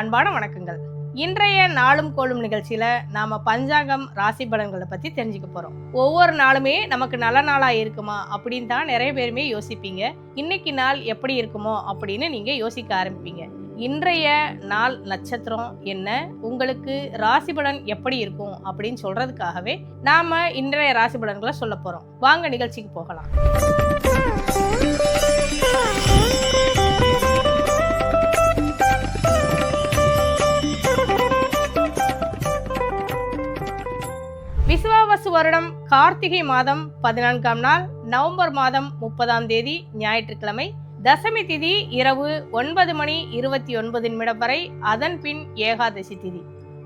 அன்பான வணக்கங்கள். இன்றைய நாளும் கோளும் நிகழ்ச்சியில நாம பஞ்சாங்கம் ராசி பலன்களை பத்தி தெரிஞ்சுக்க போறோம். ஒவ்வொரு நாளுமே நமக்கு நல்ல நாளா இருக்குமா அப்படின்னு தான் நிறைய பேருமே யோசிப்பீங்க. இன்னைக்கு நாள் எப்படி இருக்குமோ அப்படின்னு நீங்க யோசிக்க ஆரம்பிப்பீங்க. இன்றைய நாள் நட்சத்திரம் என்ன? உங்களுக்கு ராசி பலன் எப்படி இருக்கும் அப்படின்னு சொல்றதுக்காகவே நாம இன்றைய ராசி பலன்களை சொல்ல போறோம். வாங்க நிகழ்ச்சிக்கு போகலாம். வருடம் கார்த்திகை மாதம் பதினான்காம் நாள் நவம்பர் மாதம் முப்பதாம் தேதி ஞாயிற்றுக்கிழமை. தசமி திதி இரவு ஒன்பது மணி இருபத்தி ஒன்பது நிமிடம் வரை அதன் பின் ஏகாதசி திதி.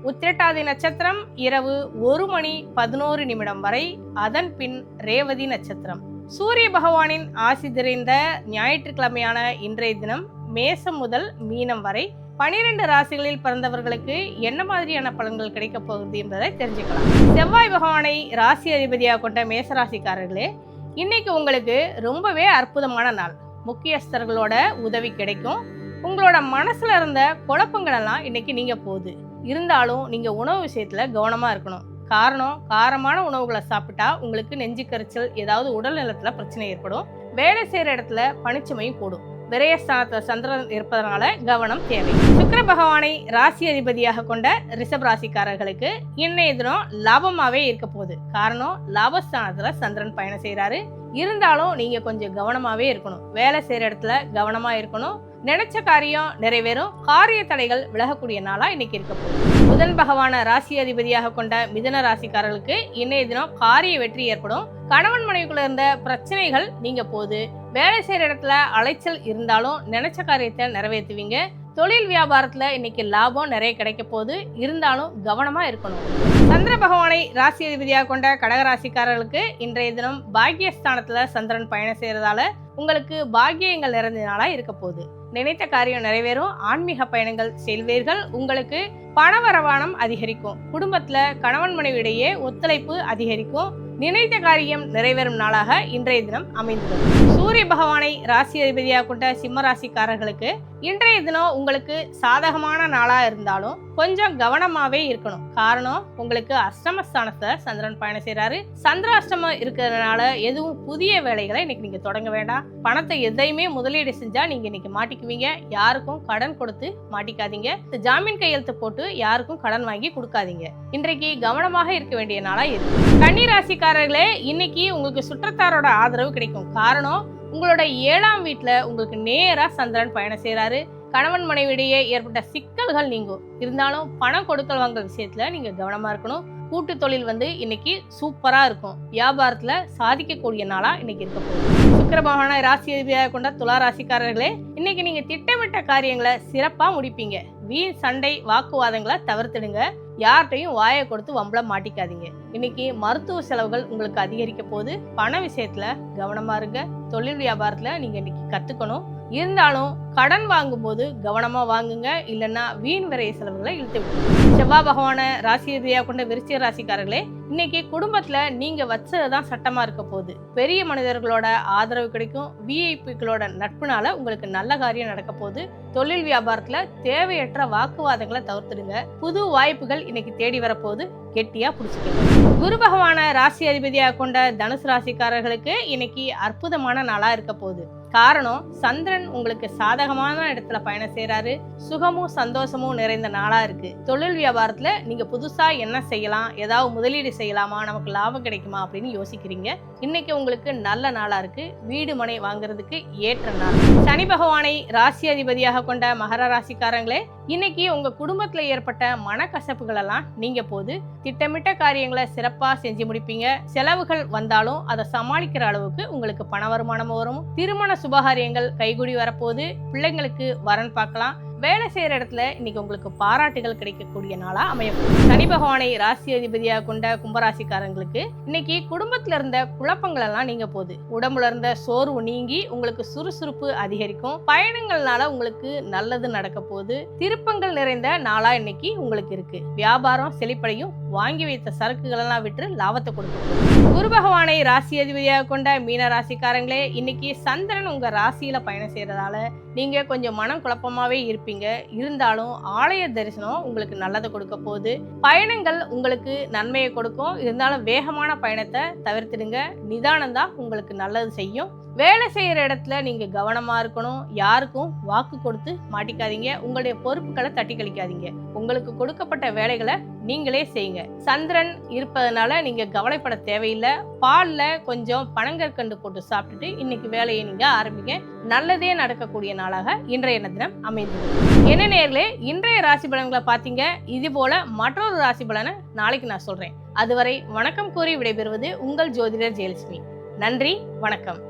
உத்திரட்டாதி நட்சத்திரம் இரவு ஒரு மணி பதினோரு நிமிடம் வரை அதன் பின் ரேவதி நட்சத்திரம். சூரிய பகவானின் ஆசி நிறைந்த ஞாயிற்றுக்கிழமையான இன்றைய தினம் மேசம் முதல் மீனம் வரை பனிரெண்டு ராசிகளில் பிறந்தவர்களுக்கு என்ன மாதிரியான பலன்கள் கிடைக்க போகுது என்பதை தெரிஞ்சுக்கலாம். செவ்வாய் பகவானை ராசி அதிபதியாக கொண்ட மேசராசிக்காரர்களே இன்னைக்கு உங்களுக்கு ரொம்பவே அற்புதமான நாள். முக்கியஸ்தர்களோட உதவி கிடைக்கும். உங்களோட மனசுல இருந்த குழப்பங்கள் எல்லாம் இன்னைக்கு நீங்க போகுது. இருந்தாலும் நீங்க உணவு விஷயத்துல கவனமா இருக்கணும். காரணம் காரமான உணவுகளை சாப்பிட்டா உங்களுக்கு நெஞ்சு கரைச்சல் ஏதாவது உடல் நலத்துல பிரச்சனை ஏற்படும். வேலை செய்யற இடத்துல பனிச்சுமையும் கூடும். விரயஸ்தானத்துல சந்திரன் இருப்பதனால கவனம் தேவை. சுக்கர பகவானை ராசி அதிபதியாக கொண்ட ரிஷப் ராசிக்காரர்களுக்கு இன்னைய தினம் லாபமாவே இருக்க போகுது. காரணம் லாபஸ்தானத்துல சந்திரன் பயணம் செய்யறாரு இருந்தாலும் நீங்க கொஞ்சம் கவனமாவே இருக்கணும். வேலை செய்யற இடத்துல கவனமா இருக்கணும். நினைச்ச காரியம் நிறைவேறும். காரிய தடைகள் விலகக்கூடிய நாளா இன்னைக்கு இருக்க போகுது. புதன் பகவான ராசி அதிபதியாக கொண்ட மிதன ராசிக்காரர்களுக்கு இன்னைய தினம் காரிய வெற்றி ஏற்படும். கணவன் மனைவிக்குள்ள இருந்த பிரச்சனைகள் நீங்க போகுது. வேலை செய்யற இடத்துல அலைச்சல் இருந்தாலும் நினைச்ச காரியத்தை நிறைவேற்றுவீங்க. தொழில் வியாபாரத்துல இன்னைக்கு லாபம் நிறைய கிடைக்க போகுது. இருந்தாலும் கவனமா இருக்கணும். சந்திர பகவானை ராசி அதிபதியாக கொண்ட கடகராசிக்காரர்களுக்கு இன்றைய தினம் பாக்கியஸ்தானத்துல சந்திரன் பயணம் செய்யறதால உங்களுக்கு பாக்கியங்கள் நிறைந்த நாளா இருக்க போகுது. நினைத்த காரியம் நிறைவேறும். ஆன்மீக பயணங்கள் செல்வீர்கள். உங்களுக்கு பண வரவானம் அதிகரிக்கும். குடும்பத்துல கணவன் மனைவியிடையே ஒத்துழைப்பு அதிகரிக்கும். நினைத்த காரியம் நிறைவேறும் நாளாக இன்றைய தினம் அமைந்துள்ளது. சூரிய பகவானை ராசி அதிபதியாக கொண்ட சிம்ம ராசிக்காரர்களுக்கு இன்றைய தினம் உங்களுக்கு சாதகமான நாளா இருந்தாலும் கொஞ்சம் கவனமாவே இருக்கணும். காரணம் உங்களுக்கு அஷ்டமஸ்தானத்தை சந்திரன் பயணம் செய்யறாரு சந்திராஷ்டமம் இருக்கிறதுனால எதுவும் புதிய வேலைகளை இன்னைக்கு நீங்க தொடங்க வேண்டாம். பணத்தை எதையுமே முதலீடு செஞ்சா நீங்க இன்னைக்கு மாட்டிக்குவீங்க. யாருக்கும் கடன் கொடுத்து மாட்டிக்காதீங்க. ஜாமீன் கையெழுத்து போட்டு யாருக்கும் கடன் வாங்கி கொடுக்காதீங்க. இன்றைக்கு கவனமாக இருக்க வேண்டிய நாளா இருக்கு கன்னிராசிக்கு ராசிக்காரர்களே இன்னைக்கு உங்களுக்கு சுற்றத்தாரோட ஆதரவு கிடைக்கும். காரணம் உங்களோட ஏழாம் வீட்டில் உங்களுக்கு நேராக சந்திரன் பயணம் செய்கிறாரு கணவன் மனைவிடையே ஏற்பட்ட சிக்கல்கள் நீங்கும். இருந்தாலும் பணம் கொடுக்கல் வாங்கல் விஷயத்தில் நீங்கள் கவனமாக இருக்கணும். கூட்டு தொழில் வந்து இன்னைக்கு சூப்பராக இருக்கும். வியாபாரத்தில் சாதிக்கக்கூடிய நாளாக இன்னைக்கு இருக்க போகுது. சுக்கரபகவான ராசி அதிபதியாக கொண்ட துலா ராசிக்காரர்களே இன்னைக்கு நீங்கள் திட்டமிட்ட காரியங்களை சிறப்பாக முடிப்பீங்க. வீண் சண்டை வாக்குவாதங்களை தவிர்த்துடுங்க. யார்கிட்டையும் வாயை கொடுத்து வம்பள மாட்டிக்காதீங்க. இன்னைக்கு மருத்துவ செலவுகள் உங்களுக்கு அதிகரிக்க போது பண விஷயத்துல கவனமா இருங்க. தொழில் வியாபாரத்துல நீங்க இன்னைக்கு கத்துக்கணும். இருந்தாலும் கடன் வாங்கும்போது கவனமா வாங்குங்க இல்லைன்னா வீண் விரைய செலவுகளை இழுத்து விடுங்க செவ்வாய் பகவான ராசி ரீதியா கொண்ட விருச்சிக ராசிக்காரர்களே இன்னைக்கு குடும்பத்துல நீங்க வச்சதுதான் சட்டமா இருக்க போகுது. பெரிய மனிதர்களோட ஆதரவு கிடைக்கும் விஐபிக்களோட நட்புனால உங்களுக்கு நல்ல காரியம் நடக்க போகுது. தொழில் வியாபாரத்துல தேவையற்ற வாக்குவாதங்களை தவிர்த்துடுங்க. புது வாய்ப்புகள் இன்னைக்கு தேடி வரப்போகுது கெட்டியா பிடிச்சிக்கோங்க. குரு பகவான ராசி அதிபதியாக கொண்ட தனுசு ராசிக்காரர்களுக்கு இன்னைக்கு அற்புதமான நாளா இருக்க போகுது. காரணம் சந்திரன் உங்களுக்கு சாதகமான இடத்துல பயணம் செய்கிறாரு சுகமும் சந்தோஷமும் நிறைந்த நாளாக இருக்கு. தொழில் வியாபாரத்தில் நீங்கள் புதுசாக என்ன செய்யலாம்? ஏதாவது முதலீடு செய்யலாமா? நமக்கு லாபம் கிடைக்குமா? அப்படின்னு யோசிக்கிறீங்க. இன்னைக்கு உங்களுக்கு நல்ல நாளாக இருக்கு. வீடு மனை வாங்குறதுக்கு ஏற்ற நாள். சனி பகவானை ராசி அதிபதியாக கொண்ட மகர ராசிக்காரங்களே இன்னைக்கு உங்க குடும்பத்துல ஏற்பட்ட மனக்கசப்புகள் எல்லாம் நீங்க போது திட்டமிட்ட காரியங்களை சிறப்பா செஞ்சு முடிப்பீங்க. செலவுகள் வந்தாலும் அதை சமாளிக்கிற அளவுக்கு உங்களுக்கு பண வருமானம் வரும். திருமண சுபகாரியங்கள் கைகூடி வரப்போது பிள்ளைங்களுக்கு வரன் பார்க்கலாம். வேலை செய்கிற இடத்துல இன்னைக்கு உங்களுக்கு பாராட்டுகள் கிடைக்கக்கூடிய நாளாக அமையும். சனி பகவானை ராசி அதிபதியாக கொண்ட கும்பராசிக்காரங்களுக்கு இன்னைக்கு குடும்பத்தில் இருந்த குழப்பங்கள் எல்லாம் நீங்க போகுது. உடம்புல இருந்த சோர்வு நீங்கி உங்களுக்கு சுறுசுறுப்பு அதிகரிக்கும். பயணங்கள்னால உங்களுக்கு நல்லது நடக்க போகுது. திருப்பங்கள் நிறைந்த நாளா இன்னைக்கு உங்களுக்கு இருக்கு. வியாபாரம் செழிப்படையும் வாங்கி வைத்த சரக்குகள் எல்லாம் விற்று லாபத்தை கொடுக்கும். குரு பகவானை ராசி அதிபதியாக கொண்ட மீன ராசிக்காரங்களே இன்னைக்கு சந்திரன் உங்க ராசியில பயணம் செய்யறதால நீங்க கொஞ்சம் மனம் குழப்பமாவே இருப்பீங்க. போவீங்க இருந்தாலும் ஆலய தரிசனம் உங்களுக்கு நல்லதை கொடுக்க போகுது. பயணங்கள் உங்களுக்கு நன்மையை கொடுக்கும். இருந்தாலும் வேகமான பயணத்தை தவிர்த்துடுங்க. நிதானம் தான் உங்களுக்கு நல்லது செய்யும். வேலை செய்கிற இடத்துல நீங்கள் கவனமாக இருக்கணும். யாருக்கும் வாக்கு கொடுத்து மாட்டிக்காதீங்க. உங்களுடைய பொறுப்புகளை தட்டி கழிக்காதீங்க. உங்களுக்கு கொடுக்கப்பட்ட வேலைகளை நீங்களே செய்யுங்க. சந்திரன் இருப்பதனால நீங்கள் கவலைப்பட தேவையில்லை. பாலில் கொஞ்சம் பனங்கற்கண்டு போட்டு சாப்பிட்டுட்டு இன்னைக்கு வேலையை நீங்கள் ஆரம்பிங்க. நல்லதே நடக்கக்கூடிய நாளாக இன்றைய தினம் அமைந்தது. என்ன நேர்களே இன்றைய ராசி பலன்களை பார்த்தீங்க. இது போல மற்றொரு ராசி பலனை நாளைக்கு நான் சொல்கிறேன் அதுவரை வணக்கம் கூறி விடைபெறுவது உங்கள் ஜோதிடர் ஜெயலட்சுமி. நன்றி வணக்கம்.